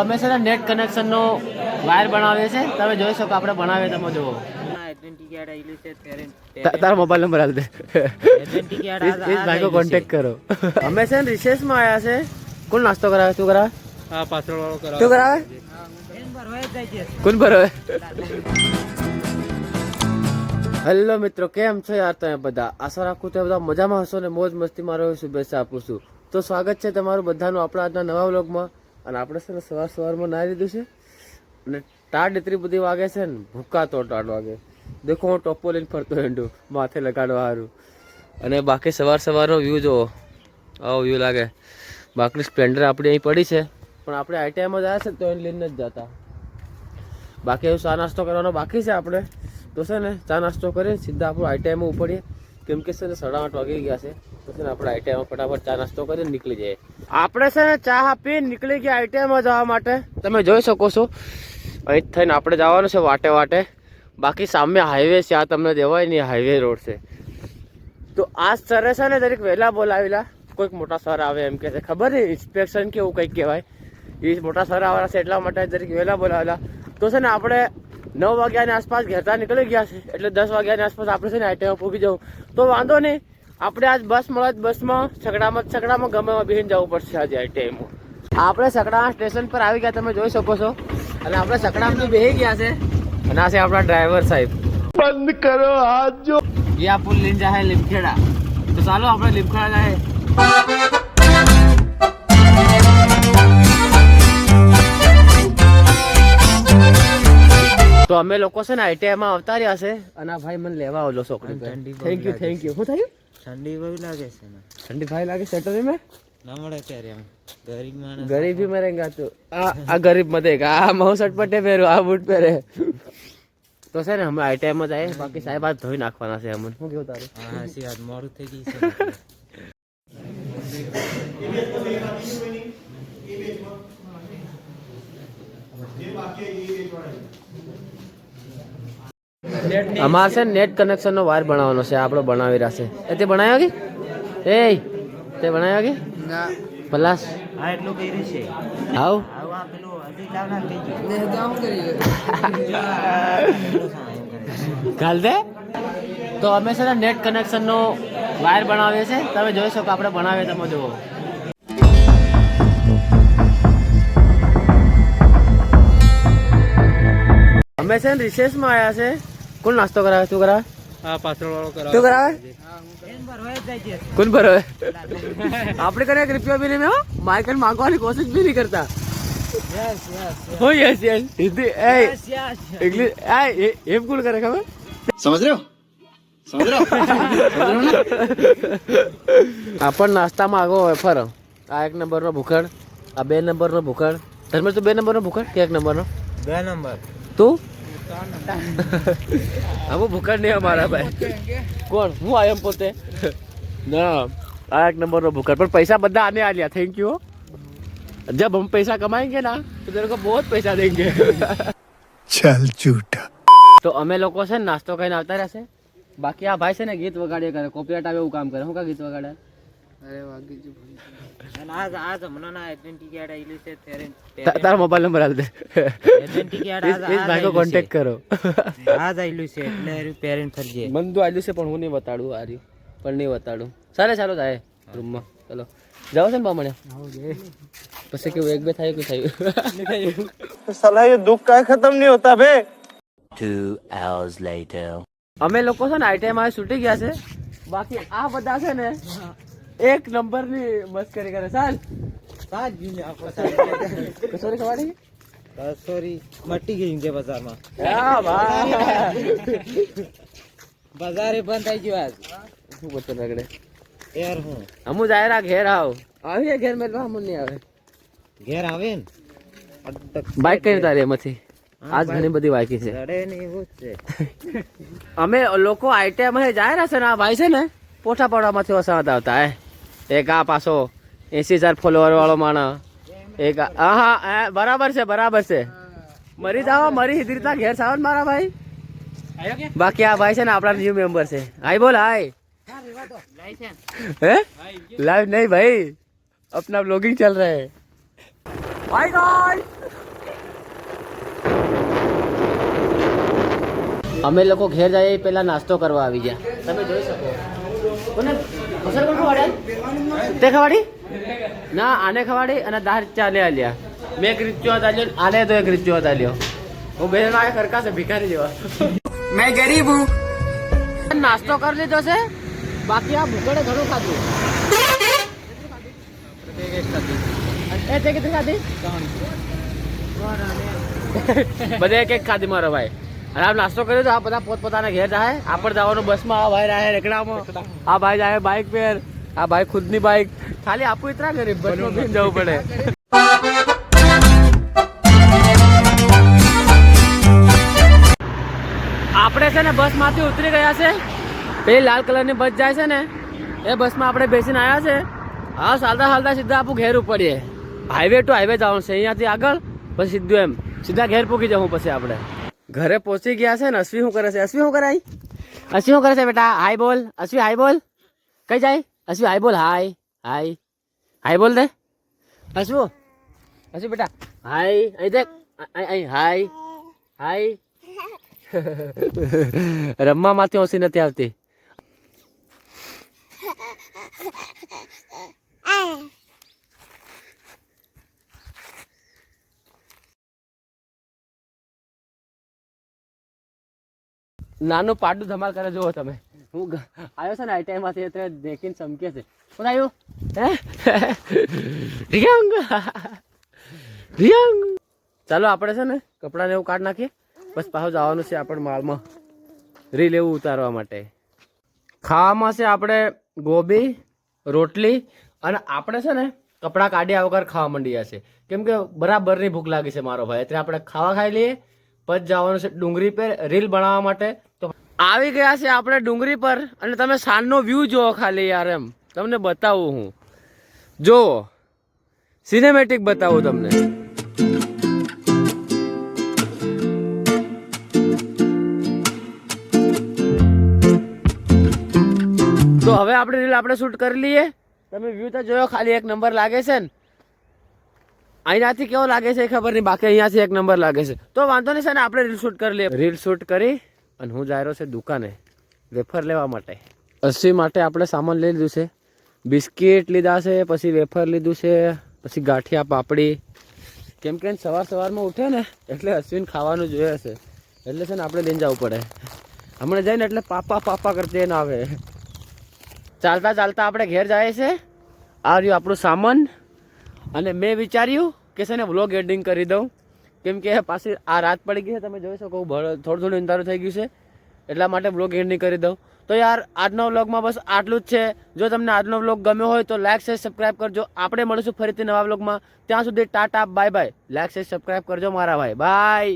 અમે છે ને નેટ કનેક્શનનો વાયર બનાવીએ છે તમે જોઈ શકો આપણે બનાવીએ તમે જુઓ. તારો મોબાઈલ નંબર હાલ દે. ઇસ ભાઈ કો કોન્ટેક્ટ કરો. અમે છે ને રિસેસમાં આવ્યા છે. કોણ નાસ્તો કરાવે? તું કરાવે? હા પાછળ વાળો કરાવે. તું કરાવે? કોણ ભરવે હેલો મિત્રો કેમ છો યાર તમે બધા? આશા રાખું તો બધા મજામાં હશો ને મોજ મસ્તી મારો શુભેચ્છા આપું છું. તો સ્વાગત છે તમારું બધાનું આપણા આજના નવા વ્લોગમાં. અને આપણે છે ને સવાર સવારમાં નાહી લીધું છે. અને ટાઢ એટલી બધી વાગે છે ને ભૂકાતો ટાઢ વાગે. દેખો હું ટોપો લઈને ફરતો હેંડું, માથે લગાડવા સારું અને બાકી સવાર સવારનો વ્યૂ જુઓ. આવો વ્યૂ લાગે. બાકી સ્પ્લેન્ડર આપણી અહીં પડી છે. પણ આપણે આઈટીઆઈમાં આવ્યા છે તો એને લઈને જ જતા. બાકી એવું ચા નાસ્તો કરવાનો બાકી છે આપણે. તો છે ને, ચા નાસ્તો કરીને સીધા આપણું આઈટીઆઈમાં ઉપડીએ. કેમ કે છે ને, સાડા આઠ વાગી ગયા છે. તો છે ને, આપણે આઈટીઆઈમાં ફટાફટ ચા નાસ્તો કરીને નીકળી જઈએ. આપણે છે ને ચા પી નીકળી ગયા આઈટીઆઈમાં જવા માટે. તમે જોઈ શકો છો. અહીં થઈને આપણે જવાનું છે વાટે વાટે. બાકી સામે હાઈવે છે, આ તમને દેવાય નહીં હાઈવે રોડ છે. તો આ સરે છે ને દરેક વહેલા બોલાવેલા. કોઈક મોટા સર આવે એમ કે છે. ખબર નહીં ઇન્સ્પેક્શન કેવું કંઈક કહેવાય. એ મોટા સર આવવાના છે એટલા માટે દરેક વહેલા બોલાવેલા. તો છે ને આપણે નવ વાગ્યાની આસપાસ ઘેરતા નીકળી ગયા છે. એટલે દસ વાગ્યાની આસપાસ આપણે છે ને આઈટીઆઈમાં પૂગી જવું. તો વાંધો નહીં. આપણે આજ બસ મળે બસમાં છકડામાં છકડામાં ગમે બેસીને જવું પડશે આજે આ ટાઈમમાં આપણે સકડા સ્ટેશન પર આવી ગયા તમે જોઈ શકો છો. અને આપણે છકડામાં બેસી ગયા છે. અને આ છે આપણા ડ્રાઈવર સાહેબ. બંધ કરો હાથ જો. એ આ પુલ લઈને જાય લીમખેડા. તો ચાલો આપણે લીમખેડા જાય. તો અમે લોકો છે ને આઈટીઆઈમાં આવતા રહ્યા છે. અને ભાઈ મને લેવા આવેલો છોકરી થેન્ક યુ થેન્ક યુ શું થયું? ઠંડી બહુ લાગે છે ને ઠંડી ભાઈ લાગે સેટરી में ના મળે ત્યારે એમ. ગરીબ માણસ ગરીબી મરે તું આ આ ગરીબ મતે આ મહુ સટપટે પહેરો આ બૂટ પહેરે. તો છે ને હમણાં આ ટાઈમ જ આવે બાકી સાહેબ આ ધોઈ નાખવાના છે અમને. શું કેવું તારું? હા સી વાત. મોડું થઈ ગઈ છે. અમારે છે નેટ કનેક્શન નો વાયર બનાવવાનો છે આપણો બનાવી રહ્યા છે. એ તે બનાવ્યો કે? એ તે બનાવ્યો કે? પલાસ હા એટલું કર્યું છે. આવ દે. તો અમે છે ને નેટ કનેક્શન નો વાયર બનાવીએ છે. તમે જોઈ શકો આપણે બનાવીએ તમે જુઓ. અમે છે ને રિસેસમાં આવ્યા છે. કોણ નાસ્તો કરાવે શું કરાવે? હા પાછળ વાળો કરાવે. તું કરાવે? કોણ ભરોએ આપણે કને એક રૂપિયા બી નહીં માર્કેટ માંગવાની કોશિશ બી નહીં કરતા. યસ યસ હિન્દી એ ઇંગ્લિશ એ એમ કોણ કરે ખબર? સમજ રહ્યો? આપણ નાસ્તામાં આગો હોય આ એક નંબરનો ભૂખડ આ બે નંબર નો ભૂખડ. ધર્મેશ તો બે નંબર નો ભૂખડ કે એક નંબરનો? બે નંબર. તું? આવું ભૂખડ નહીં અમારા ભાઈ કોણ હું આયમ પોતે ના આ એક નંબરનો ભૂખડ પણ પૈસા બધા આને આલ્યા થેન્ક યુ जब हम पैसा कमाएंगे ना तो तेरे को बहुत पैसा देंगे चल झूठा તો અમે લોકો છે ને નાસ્તો કરીને આવતા રહેશે બાકી આ ભાઈ છે ને ગીત વગાડ્યા કરે કોપીરાઇટ આવે એવું કામ કરે હું કા ગીત વગાડે તારા મોબાઈલ નંબર હાલ દે. ભાઈનો કોન્ટેક્ટ કરો. આજ આવેલું છે એટલે પેરેન્ટ ફરજે મન તો આવેલું છે પણ હું નહીં બતાડું આ રહ્યું પણ નહીં બતાડું ચાલે ચાલો થાય રૂમમાં ચલો. જાઓ છે ને બામણે? પછી કેવું એક બે થાય કે થાય. સલાહ દુઃખ કાંઈ ખતમ નહીં હોતા બે Two hours later. અમે લોકો છે ને આઈટીઆઈમાં છૂટી ગયા છે. બાકી આ બધા છે ને એક નંબરની મસ્કરી કરે. સાલ સાત જીને આપણો કસોરી ખવાડી? કસોરી. મટી ગઈ છે બજારમાં. હા ભાઈ. બજારે બંધ થઈ ગયું આજ. શું કરતો રગડે? યાર હું? હમુ જાયરા ઘેર આવ. આવીએ ઘેર મેં હમુ નહીં આવે. ઘેર આવે ને? બાઇક કઈ તારે એમાંથી. આજ ઘણી બધી બાઇકી છે. અમે લોકો આઈટીઆઈ માં જાય રહ્યા છે ને આ ભાઈ છે ને પોઠા પાડવામાંથી વસાવત આવતા હે. એક આ પાછો. એસી હજાર ફોલોવરવાળો માણસ એક હા હા બરાબર છે બરાબર છે. મરી જાવ મરી. રીતના ઘેર સાવ મારા ભાઈ. બાકી આ ભાઈ છે ને આપણા ન્યુ મેમ્બર છે. હાઈ બોલ હાઈ હે? લાઈવ નહીં ભાઈ. અપના બ્લોગિંગ ચાલ રહે. હાય ગાઈસ અમે લોકો ઘેર જઈએ, પહેલા નાસ્તો કરવા આવી ગયા. તમે જોઈ શકો. તે ખવાડી? ના આને ખવાડી અને દાહ ચાલે આલ્યા. મેં એક રીત ચોત આલ્યો આને તો એક રીત ચોત આલ્યો હું બે ના ખરકા છે ભિખારી જેવા. મેં ગરીબ હું. નાસ્તો કરી લીધો છે. બાકી આ ભૂકડે ઘણું ખાધું. એ તે કેટલી ખાધી? બધે એક એક ખાધી મારો ભાઈ. અને આમ નાસ્તો કર્યો તો આ બધા પોતપોતાના ઘેર જાય. આપણે જવાનું બસમાં, આ ભાઈ રહે રેકડામાં, આ ભાઈ જાય બાઇક પર આ ભાઈ ખુદની બાઇક ખાલી આપું ઇતરા ગરીબ બસમાં બેસી જવું પડે. આપણે છે ને બસમાંથી ઉતરી ગયા છે. પેલી લાલ કલરની બસ જાય છે ને, એ બસમાં આપણે બેસીને આવ્યા છે. હા, ચાલતા ચાલતા સીધા આપણું ઘેર ઉપડીએ. હાઈવે ટુ હાઈવે જવાનું છે. અહીંયાથી આગળ, પછી સીધું એમ. સીધા ઘેર પૂકી જવું પછી આપણે. ઘરે પહોંચી ગયા છે ને અશ્વી શું કરે છે? અશ્વી શું કરે અહીં? અશ્વી શું કરે છે બેટા? હાય બોલ. અશ્વી હાય બોલ. કઈ જાય? અશ્વી હાય બોલ. હાય હાય. હાય બોલ દે. અશ્વુ અશ્વી બેટા. હાય અહીં દેખ. અહીં અહીં હાય. હાય. રમવામાંથી ઓછી નથી આવતી. નાનું પાડું ધમાલ કરે જુઓ તમે. હું આવ્યો છે ને આ ટાઈમમાંથી એટલે દેખીને ચમકે છે. કોણ આવ્યો? હે? રિયંગ. રિયાંગ. ચાલો આપણે છે ને કપડાને એવું કાઢ નાખીએ. બસ પાછું જવાનું છે આપણે માલમાં. રીલ એવું ઉતારવા માટે. ખાવામાં છે આપણે ગોબી રોટલી અને આપણે છે ને કપડાં કાઢ્યા વગર ખાવા માંડ્યા છે કેમ કે બરાબરની ભૂખ લાગી છે મારો ભાઈ. એટલે આપણે ખાવા ખાઈ લઈએ પછી જવાનું છે ડુંગળી પર રીલ બનાવવા માટે. આવી ગયા છે આપણે ડુંગળી પર અને તમે સાંજનો વ્યૂ જુઓ ખાલી યાર એમ. તમને બતાવું હું. જુઓ. સિનેમેટિક બતાવું તમને. તો હવે આપણે રીલ આપણે શૂટ કરી લઈએ. તમે વ્યૂ તો જોયો, ખાલી એક નંબર લાગે છે ને. અહીંયાથી કેવો લાગે છે ખબર નહીં, બાકી અહીંયાથી એક નંબર લાગે છે. તો વાંધો નહીં, છે ને, આપણે રીલ શૂટ કરી લઈએ. રીલ શૂટ કરી. અને હું જાય રહ્યો છે દુકાને વેફર લેવા માટે. અસ્સી માટે આપણે સામાન લઈ લીધું છે. બિસ્કિટ લીધા છે, પછી વેફર લીધું છે, પછી ગાંઠિયા, પાપડી. કેમ કે સવાર સવારમાં ઉઠે ને, એટલે અશ્વિન ખાવાનું જોઈએ છે એટલે છે ને આપણે લઈને જવું પડે. હમણાં જઈને એટલે પાપા પાપા કરતી એને આવે. ચાલતા ચાલતા આપણે ઘેર જાય છે. આ રહ્યું આપણું સામાન. અને મેં વિચાર્યું કે છે ને વ્લોગ એડિંગ કરી દઉં. કેમ કે પાછી આ રાત પડી ગઈ છે, તમે જોઈ શકો થોડું થોડું અંધારું થઈ ગયું છે. એટલા માટે વ્લોગ નહીં કરી દઉં. તો યાર, આજનો વ્લોગમાં બસ આટલું જ છે. જો તમને આજનો વ્લોગ ગમ્યો હોય તો લાઇક શેર સબસ્ક્રાઈબ કરજો. આપણે મળીશું ફરીથી નવા વ્લોગમાં ત્યાં સુધી tata bye bye like share subscribe કરજો મારા ભાઈ. બાય